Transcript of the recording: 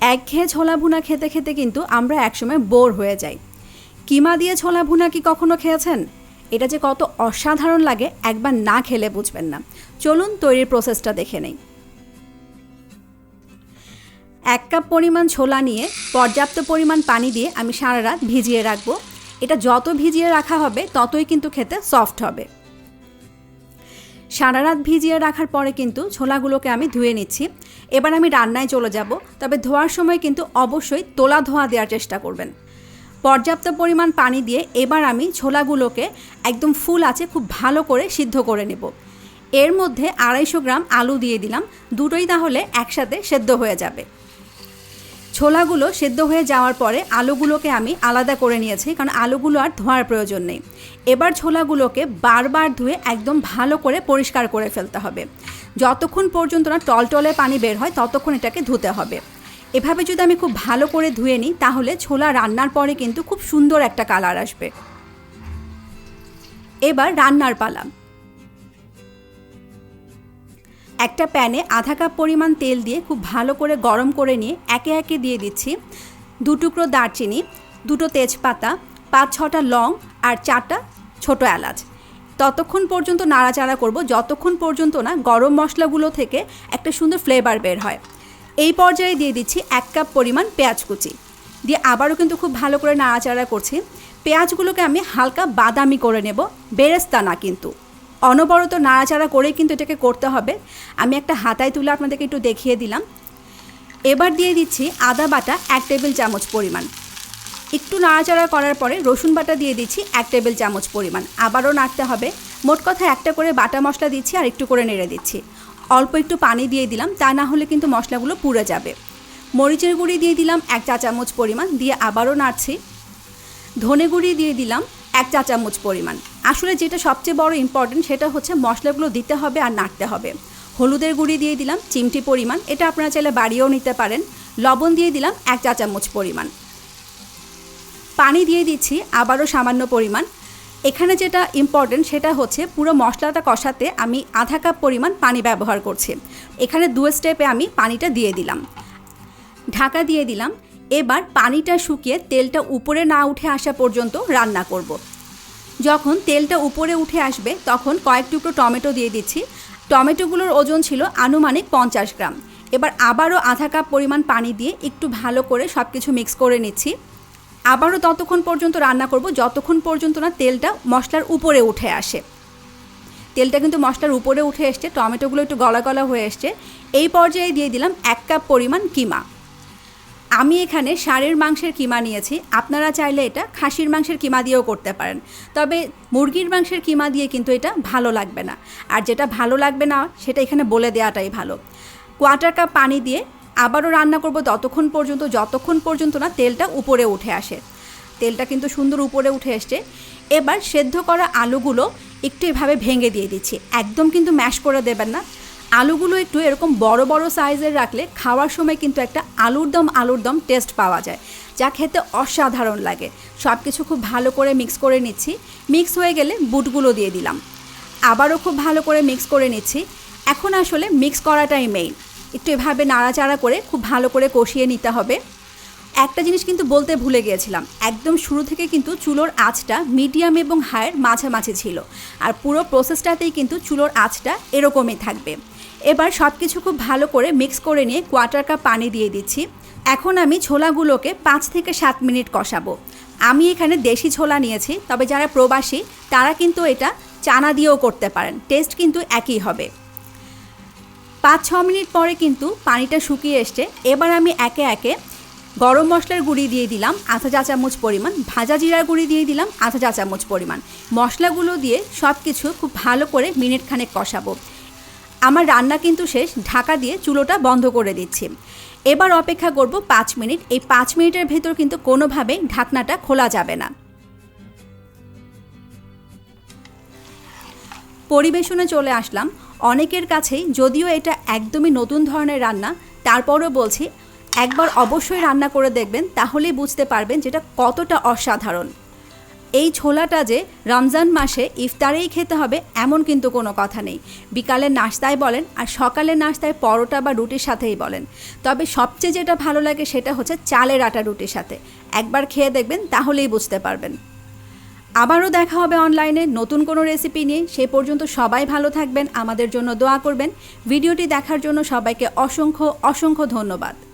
একঘেয়ে ছোলা ভুনা খেতে খেতে কিন্তু আমরা একসময় বোর হয়ে যাই। কিমা দিয়ে ছোলা ভুনা কি কখনো খেয়েছেন? এটা যে কত অসাধারণ লাগে, একবার না খেলে বুঝবেন না। চলুন তৈরির প্রসেসটা দেখে নেই। এক কাপ পরিমাণ ছোলা নিয়ে পর্যাপ্ত পরিমাণ পানি দিয়ে আমি সারা রাত ভিজিয়ে রাখব। এটা যত ভিজিয়ে রাখা হবে, ততই কিন্তু খেতে সফট হবে। সারা রাত ভিজিয়ে রাখার পরে কিন্তু ছোলাগুলোকে আমি ধুয়ে নিচ্ছি। এবার আমি রান্নায় চলে যাব, তবে ধোয়ার সময় কিন্তু অবশ্যই তোলা ধোয়া দেওয়ার চেষ্টা করবেন। পর্যাপ্ত পরিমাণ পানি দিয়ে এবার আমি ছোলাগুলোকে একদম ফুল আছে খুব ভালো করে সিদ্ধ করে নেব। এর মধ্যে আড়াইশো গ্রাম আলু দিয়ে দিলাম, দুটোই তাহলে একসাথে সেদ্ধ হয়ে যাবে। ছোলাগুলো সেদ্ধ হয়ে যাওয়ার পরে আলুগুলোকে আমি আলাদা করে নিয়েছি, কারণ আলুগুলো আর ধোয়ার প্রয়োজন নেই। এবার ছোলাগুলোকে বারবার ধুয়ে একদম ভালো করে পরিষ্কার করে ফেলতে হবে। যতক্ষণ পর্যন্ত না টলটলে পানি বের হয়, ততক্ষণ এটাকে ধুতে হবে। এভাবে যদি আমি খুব ভালো করে ধুয়ে নিই, তাহলে ছোলা রান্নার পরে কিন্তু খুব সুন্দর একটা কালার আসবে। এবার রান্নার পালা। একটা প্যানে আধা কাপ পরিমাণ তেল দিয়ে খুব ভালো করে গরম করে নিয়ে একে একে দিয়ে দিচ্ছি দু টুকরো দারচিনি, দুটো তেজপাতা, পাঁচ ছটা লং আর চারটা ছোট এলাচ। ততক্ষণ পর্যন্ত নাড়াচাড়া করব, যতক্ষণ পর্যন্ত না গরম মশলাগুলো থেকে একটা সুন্দর ফ্লেভার বের হয়। এই পর্যায়ে দিয়ে দিচ্ছি এক কাপ পরিমাণ পেঁয়াজ কুচি। দিয়ে আবারও কিন্তু খুব ভালো করে নাড়াচাড়া করছি। পেঁয়াজগুলোকে আমি হালকা বাদামি করে নেব, বেরেস্তা না কিন্তু। অনবরত নাড়াচাড়া করেই কিন্তু এটাকে করতে হবে। আমি একটা হাতায় তুলে আপনাদেরকে একটু দেখিয়ে দিলাম। এবার দিয়ে দিচ্ছি আদা বাটা এক টেবিল চামচ পরিমাণ। একটু নাড়াচাড়া করার পরে রসুন বাটা দিয়ে দিচ্ছি এক টেবিল চামচ পরিমাণ। আবারও নাড়তে হবে। মোট কথা একটা করে বাটা মশলা দিচ্ছি আর একটু করে নেড়ে দিচ্ছি। অল্প একটু পানি দিয়ে দিলাম, তা না হলে কিন্তু মশলাগুলো পুড়ে যাবে। মরিচের গুঁড়ি দিয়ে দিলাম এক চা চামচ পরিমাণ, দিয়ে আবারও নাড়ছি। ধনে গুঁড়ি দিয়ে দিলাম এক চা চামচ পরিমাণ। আসলে যেটা সবচেয়ে বড় ইম্পর্টেন্ট সেটা হচ্ছে মশলাগুলো দিতে হবে আর নাড়তে হবে। হলুদের গুঁড়ি দিয়ে দিলাম, চিমটি পরিমাণ, এটা আপনারা চাইলে বাড়িয়েও নিতে পারেন। লবণ দিয়ে দিলাম এক চা চামচ পরিমাণ। পানি দিয়ে দিচ্ছি আবারও সামান্য পরিমাণ। এখানে যেটা ইম্পর্টেন্ট সেটা হচ্ছে পুরো মশলাটা কষাতে আমি আধা কাপ পরিমাণ পানি ব্যবহার করছি। এখানে দু স্টেপে আমি পানিটা দিয়ে দিলাম। ঢাকা দিয়ে দিলাম। এবার পানিটা শুকিয়ে তেলটা উপরে না উঠে আসা পর্যন্ত রান্না করব। যখন তেলটা উপরে উঠে আসবে, তখন কয়েক টুকরো টমেটো দিয়ে দিচ্ছি। টমেটোগুলোর ওজন ছিল আনুমানিক পঞ্চাশ গ্রাম। এবার আবারও আধা কাপ পরিমাণ পানি দিয়ে একটু ভালো করে সব কিছু মিক্স করে নিচ্ছি। আবারও ততক্ষণ পর্যন্ত রান্না করব, যতক্ষণ পর্যন্ত না তেলটা মশলার উপরে উঠে আসে। তেলটা কিন্তু মশলার উপরে উঠে এসছে, টমেটোগুলো একটু গলা গলা হয়ে এসছে। এই পর্যায়ে দিয়ে দিলাম এক কাপ পরিমাণ কিমা। আমি এখানে ষাঁড়ের মাংসের কিমা নিয়েছি। আপনারা চাইলে এটা খাসির মাংসের কিমা দিয়েও করতে পারেন। তবে মুরগির মাংসের কিমা দিয়ে কিন্তু এটা ভালো লাগবে না। আর যেটা ভালো লাগবে না, সেটা এখানে বলে দেওয়াটাই ভালো। কোয়ার্টার কাপ পানি দিয়ে আবারও রান্না করব ততক্ষণ পর্যন্ত, যতক্ষণ পর্যন্ত না তেলটা উপরে উঠে আসে। তেলটা কিন্তু সুন্দর উপরে উঠে এসছে। এবার সেদ্ধ করা আলুগুলো একটু এভাবে ভেঙে দিয়ে দিচ্ছি। একদম কিন্তু ম্যাশ করে দেবেন না। আলুগুলো একটু এরকম বড় বড় সাইজের রাখলে খাওয়ার সময় কিন্তু একটা আলুর দম আলুর দম টেস্ট পাওয়া যায়, যা খেতে অসাধারণ লাগে। সব কিছু খুব ভালো করে মিক্স করে নিচ্ছি। মিক্স হয়ে গেলে বুটগুলো দিয়ে দিলাম। আবারও খুব ভালো করে মিক্স করে নিচ্ছি। এখন আসলে মিক্স করাটাই মেইন একটু এভাবে নাড়াচাড়া করে খুব ভালো করে কষিয়ে নিতে হবে। একটা জিনিস কিন্তু বলতে ভুলে গিয়েছিলাম। একদম শুরু থেকে কিন্তু চুলোর আঁচটা মিডিয়াম এবং হায়ের মাঝামাঝি ছিল। আর পুরো প্রসেসটাতেই কিন্তু চুলোর আঁচটা এরকমই থাকবে। এবার সব কিছু খুব ভালো করে মিক্স করে নিয়ে কোয়ার্টার কাপ পানি দিয়ে দিচ্ছি। এখন আমি ছোলাগুলোকে পাঁচ থেকে সাত মিনিট কষাবো। আমি এখানে দেশি ছোলা নিয়েছি, তবে যারা প্রবাসী, তারা কিন্তু এটা চানা দিয়েও করতে পারেন। টেস্ট কিন্তু একই হবে। পাঁচ, ছ মিনিট পরে কিন্তু পানিটা শুকিয়ে এসছে। এবার আমি একে একে গরম মশলার গুঁড়ি দিয়ে দিলাম, আধা চা চামচ পরিমাণ। ভাজা জিরার গুঁড়ি দিয়ে দিলাম, আধা চা চামচ পরিমাণ। মশলাগুলো দিয়ে সব কিছু খুব ভালো করে মিনিট খানেক কষাবো। আমার রান্না কিন্তু শেষ, ঢাকা দিয়ে চুলোটা বন্ধ করে দিচ্ছি। এবার অপেক্ষা করব পাঁচ মিনিট। এই পাঁচ মিনিটের ভেতর কিন্তু কোনোভাবে ঢাকনাটা খোলা যাবে না। পরিবেশনে চলে আসলাম। অনেকের কাছেই যদিও এটা একদমই নতুন ধরনের রান্না, তারপরও বলছি, একবার অবশ্যই রান্না করে দেখবেন, তাহলেই বুঝতে পারবেন যেটা কতটা অসাধারণ। এই ছোলাটা যে রমজান মাসে ইফতারেই খেতে হবে এমন কিন্তু কোনো কথা নেই। বিকালের নাস্তায় বলেন আর সকালের নাস্তায় পরোটা বা রুটির সাথেই বলেন। তবে সবচেয়ে যেটা ভালো লাগে সেটা হচ্ছে চালের আটা রুটির সাথে। একবার খেয়ে দেখবেন, তাহলেই বুঝতে পারবেন। আবারও দেখা হবে অনলাইনে নতুন কোনো রেসিপি নিয়ে। সে পর্যন্ত সবাই ভালো থাকবেন, আমাদের জন্য দোয়া করবেন। ভিডিওটি দেখার জন্য সবাইকে অসংখ্য অসংখ্য ধন্যবাদ।